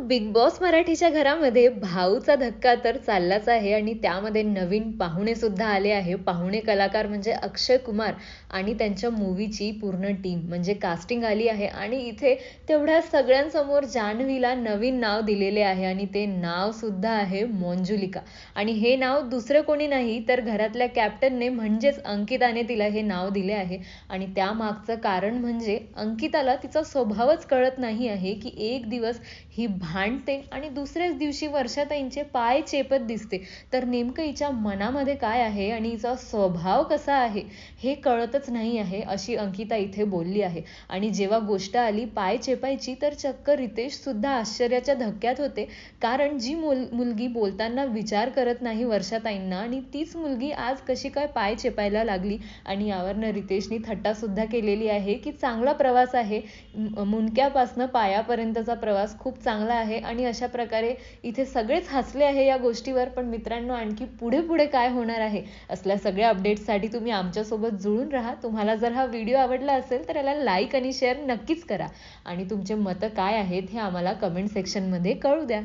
Big boss मराठीच्या घरामध्ये भाऊचा धक्का तर चाललाच आहे आणि त्यामध्ये नवीन पाहुणे सुद्धा आले आहे. पाहुणे कलाकार म्हणजे अक्षय कुमार आणि त्यांच्या मूवीची पूर्ण टीम. म्हणजे कास्टिंग आली आहे आणि इथे तेवढ्या सगळ्यांसमोर जान्हवीला नवीन नाव दिलेले आहे आणि ते नाव सुद्धा आहे मोंजुलिका. आणि हे नाव दुसरं कोणी नाही तर घरातल्या कॅप्टनने म्हणजेच अंकिताने तिला हे नाव दिले आहे. आणि त्यामागचं कारण म्हणजे अंकिताला तिचा स्वभावच कळत नाही आहे की एक दिवस ही भांडते आणि दुसऱ्याच दिवशी वर्षाताईंचे पाय चेपत दिसते. तर नेमकं हिच्या मनामध्ये काय आहे आणि हिचा स्वभाव कसा आहे हे कळतच नाही आहे अशी अंकिता इथे बोलली आहे. आणि जेव्हा गोष्ट आली पाय चेपायची तर चक्क रितेश सुद्धा आश्चर्याच्या धक्क्यात होते. कारण जी मुल मुलगी बोलताना विचार करत नाही वर्षाताईंना आणि तीच मुलगी आज कशी काय पाय चेपायला लागली आणि यावरनं रितेशनी थट्टासुद्धा केलेली आहे की चांगला प्रवास आहे. मुंडक्यापासनं पायापर्यंतचा प्रवास खूप चांगला आहे आणि अशा प्रकारे इथे सगळेच हसले आहे या गोष्टीवर पण मित्रांनो आणखी पुढे पुढे काय होणार आहे असल्या सगळ्या अपडेट्ससाठी तुम्ही आमच्यासोबत जुळून राहा. तुम्हाला जर हा व्हिडिओ आवडला असेल तर याला लाईक आणि शेअर नक्कीच करा. आणि तुमचे मतं काय आहेत हे आम्हाला कमेंट सेक्शनमध्ये कळू द्या.